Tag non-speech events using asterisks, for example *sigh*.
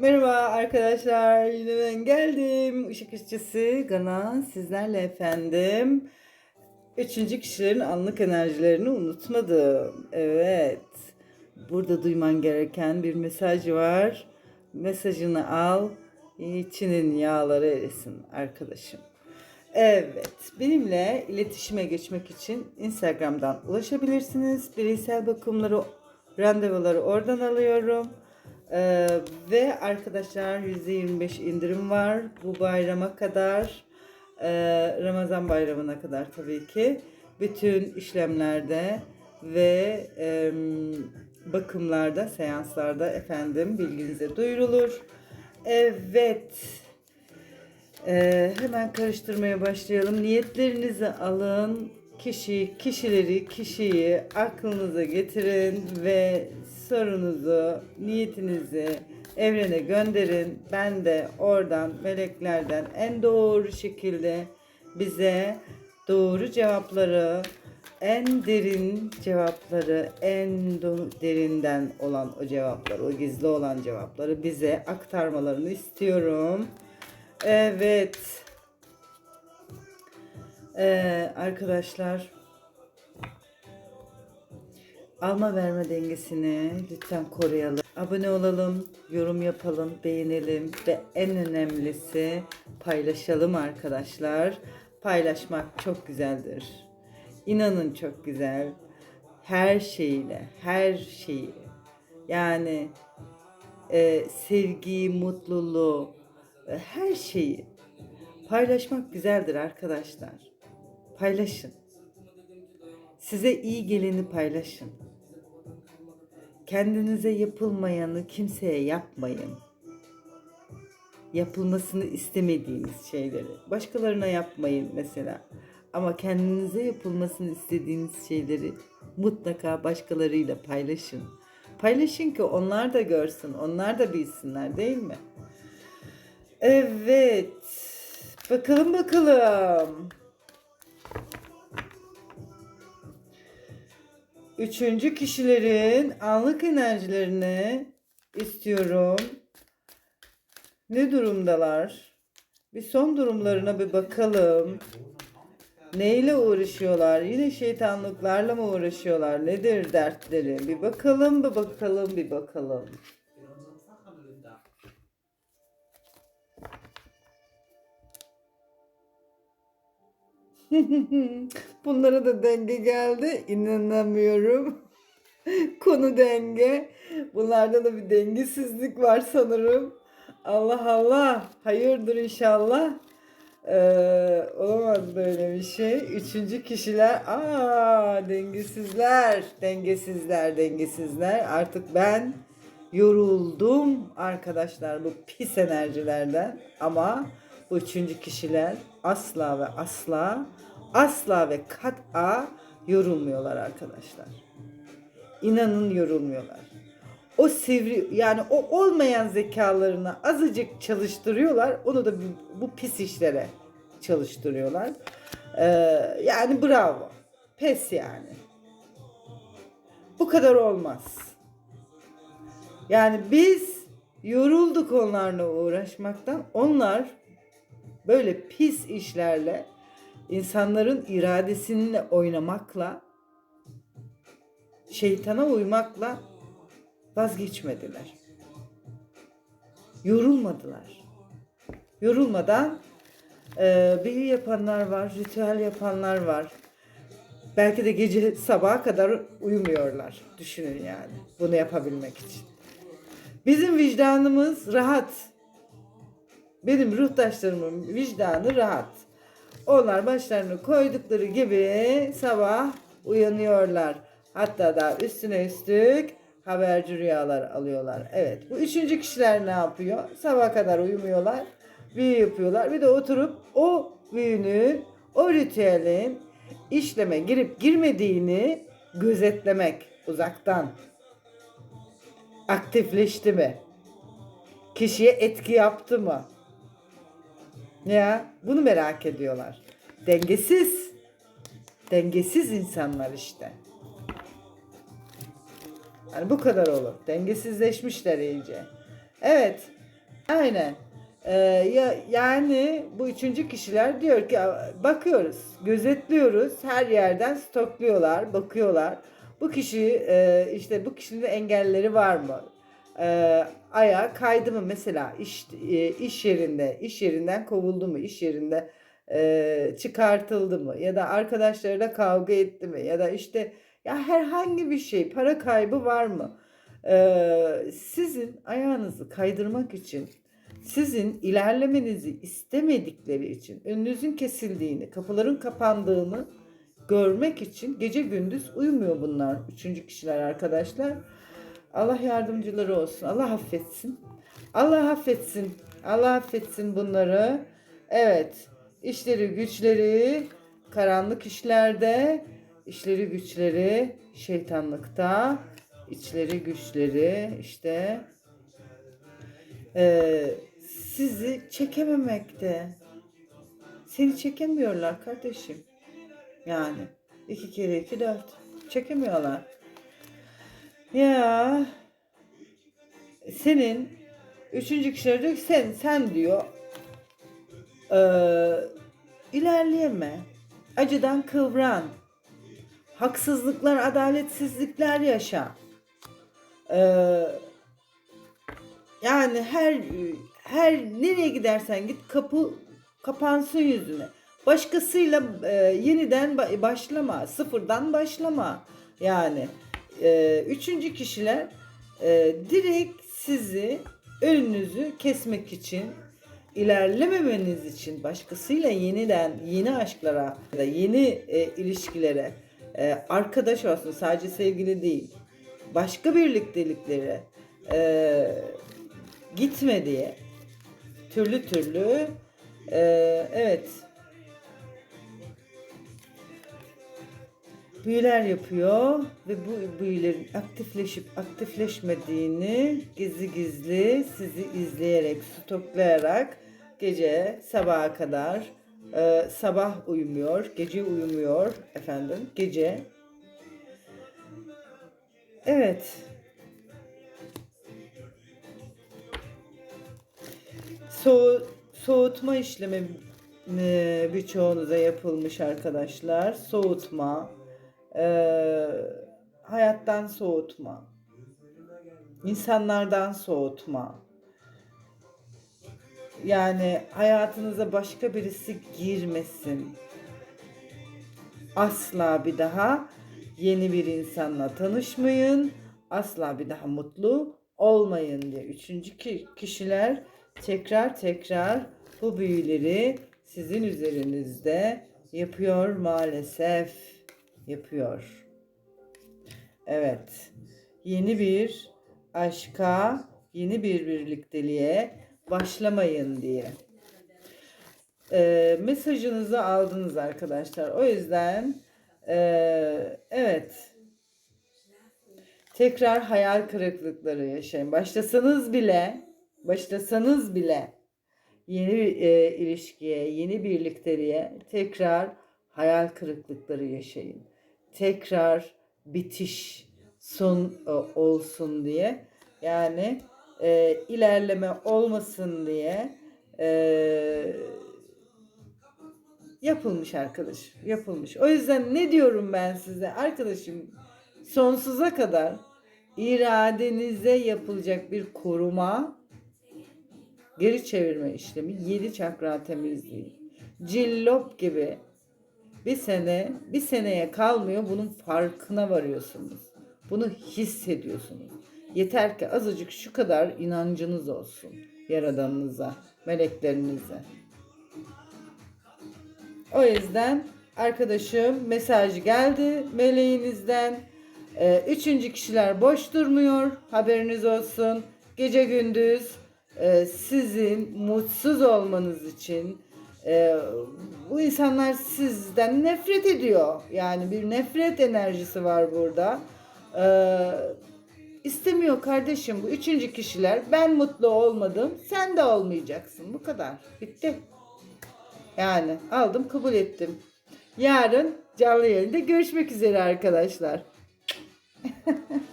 Merhaba arkadaşlar, yine ben geldim. Işık ışıkçısı Gana sizlerle efendim. Üçüncü kişilerin anlık enerjilerini unutmadım. Evet, burada duyman gereken bir mesaj var. Mesajını al, içinin yağları erisin arkadaşım. Evet, benimle iletişime geçmek için Instagram'dan ulaşabilirsiniz. Bireysel bakımları, randevuları oradan alıyorum. Ee, ve arkadaşlar %25 indirim var bu bayrama kadar. Ee, Ramazan bayramına kadar tabii ki. Bütün işlemlerde ve em, bakımlarda, seanslarda efendim bilginize duyurulur. Evet. Ee, hemen karıştırmaya başlayalım. Niyetlerinizi alın. Kişi, kişileri, kişiyi aklınıza getirin ve sorunuzu, niyetinizi evrene gönderin. Ben de oradan meleklerden en doğru şekilde bize doğru cevapları, en derin cevapları, en derinden olan o cevapları, o gizli olan cevapları bize aktarmalarını istiyorum. Evet. Ee, arkadaşlar alma verme dengesini lütfen koruyalım. Abone olalım, yorum yapalım, beğenelim ve en önemlisi paylaşalım arkadaşlar. Paylaşmak çok güzeldir. İnanın çok güzel. Her şeyiyle, her şeyi. Yani e, sevgiyi, mutluluğu, e, her şeyi paylaşmak güzeldir arkadaşlar. Paylaşın. Size iyi geleni paylaşın. Kendinize yapılmayanı kimseye yapmayın. Yapılmasını istemediğiniz şeyleri. Başkalarına yapmayın mesela. Ama kendinize yapılmasını istediğiniz şeyleri mutlaka başkalarıyla paylaşın. Paylaşın ki onlar da görsün, onlar da bilsinler değil mi? Evet. Bakalım bakalım. Üçüncü kişilerin anlık enerjilerini istiyorum. Ne durumdalar? Bir son durumlarına bir bakalım. Neyle uğraşıyorlar? Yine şeytanlıklarla mı uğraşıyorlar? Nedir dertleri? Bir bakalım, bir bakalım, bir bakalım. *laughs* Bunlara da denge geldi. İnanamıyorum. *laughs* Konu denge. Bunlarda da bir dengesizlik var sanırım. Allah Allah. Hayırdır inşallah. Ee, olamaz böyle bir şey. Üçüncü kişiler. Aa dengesizler. Dengesizler, dengesizler. Artık ben yoruldum arkadaşlar bu pis enerjilerden. Ama bu üçüncü kişiler asla ve asla asla ve kat'a yorulmuyorlar arkadaşlar. İnanın yorulmuyorlar. O sivri yani o olmayan zekalarını azıcık çalıştırıyorlar. Onu da bu, bu pis işlere çalıştırıyorlar. Ee, yani bravo. Pes yani. Bu kadar olmaz. Yani biz yorulduk onlarla uğraşmaktan. Onlar böyle pis işlerle insanların iradesininle oynamakla şeytana uymakla vazgeçmediler. Yorulmadılar. Yorulmadan e, büyü yapanlar var, ritüel yapanlar var. Belki de gece sabaha kadar uyumuyorlar. Düşünün yani bunu yapabilmek için. Bizim vicdanımız rahat. Benim ruhtaşlarımın vicdanı rahat. Onlar başlarını koydukları gibi sabah uyanıyorlar. Hatta da üstüne üstlük haberci rüyalar alıyorlar. Evet bu üçüncü kişiler ne yapıyor? Sabah kadar uyumuyorlar. Büyü yapıyorlar. Bir de oturup o büyünün, o ritüelin işleme girip girmediğini gözetlemek uzaktan. Aktifleşti mi? Kişiye etki yaptı mı? Ya bunu merak ediyorlar. Dengesiz. Dengesiz insanlar işte. Yani bu kadar olur. Dengesizleşmişler iyice. Evet. Aynen. Ee, ya, yani bu üçüncü kişiler diyor ki bakıyoruz, gözetliyoruz, her yerden stokluyorlar, bakıyorlar. Bu kişi e, işte bu kişinin engelleri var mı? Ee, ayağa kaydı mı mesela iş e, iş yerinde, iş yerinden kovuldu mu, iş yerinde e, çıkartıldı mı ya da arkadaşlarıyla kavga etti mi ya da işte ya herhangi bir şey para kaybı var mı? Ee, sizin ayağınızı kaydırmak için sizin ilerlemenizi istemedikleri için önünüzün kesildiğini, kapıların kapandığını görmek için gece gündüz uyumuyor bunlar. Üçüncü kişiler arkadaşlar. Allah yardımcıları olsun. Allah affetsin. Allah affetsin. Allah affetsin bunları. Evet. işleri güçleri karanlık işlerde, işleri güçleri şeytanlıkta, içleri güçleri işte eee, sizi çekememekte. Seni çekemiyorlar kardeşim. Yani iki kere iki dört. Çekemiyorlar. Ya senin üçüncü kişiler diyor ki sen sen diyor eee ilerleyeme. Acıdan kıvran. Haksızlıklar, adaletsizlikler yaşa. Eee yani her her nereye gidersen git kapı kapansın yüzüne. Başkasıyla e, yeniden ba- başlama, sıfırdan başlama. Yani e, üçüncü kişiler e, direkt sizi önünüzü kesmek için ilerlememeniz için başkasıyla yeniden yeni aşklara ya da yeni e, ilişkilere e, arkadaş olsun sadece sevgili değil başka birlikteliklere e, gitme diye türlü türlü e, evet büyüler yapıyor ve bu büyülerin aktifleşip aktifleşmediğini gizli gizli sizi izleyerek stoklayarak gece sabaha kadar e, sabah uyumuyor gece uyumuyor efendim gece. Evet. So soğutma işlemi e, birçoğunuza yapılmış arkadaşlar. Soğutma, e, hayattan soğutma, insanlardan soğutma. Yani hayatınıza başka birisi girmesin. Asla bir daha yeni bir insanla tanışmayın. Asla bir daha mutlu olmayın diye. Üçüncü ki- kişiler tekrar tekrar bu büyüleri sizin üzerinizde yapıyor maalesef. Yapıyor. Evet. Yeni bir aşka, yeni bir birlikteliğe başlamayın diye. Ee, mesajınızı aldınız arkadaşlar. O yüzden ee, evet tekrar hayal kırıklıkları yaşayın. Başlasanız bile, başlasanız bile yeni e, ilişkiye, yeni birlikteliğe tekrar hayal kırıklıkları yaşayın. Tekrar bitiş, son e, olsun diye. Yani e, ilerleme olmasın diye e, yapılmış arkadaş. Yapılmış. O yüzden ne diyorum ben size? Arkadaşım sonsuza kadar iradenize yapılacak bir koruma geri çevirme işlemi 7 çakra temizliği. Cillop gibi bir sene bir seneye kalmıyor bunun farkına varıyorsunuz. Bunu hissediyorsunuz. Yeter ki azıcık şu kadar inancınız olsun yaradanınıza, meleklerinize. O yüzden arkadaşım mesaj geldi meleğinizden. Ee, üçüncü kişiler boş durmuyor. Haberiniz olsun. Gece gündüz e, sizin mutsuz olmanız için e, bu insanlar sizden nefret ediyor. Yani bir nefret enerjisi var burada. Ee, istemiyor kardeşim bu üçüncü kişiler. Ben mutlu olmadım. Sen de olmayacaksın. Bu kadar. Bitti. Yani aldım kabul ettim. Yarın canlı yayında görüşmek üzere arkadaşlar. *laughs*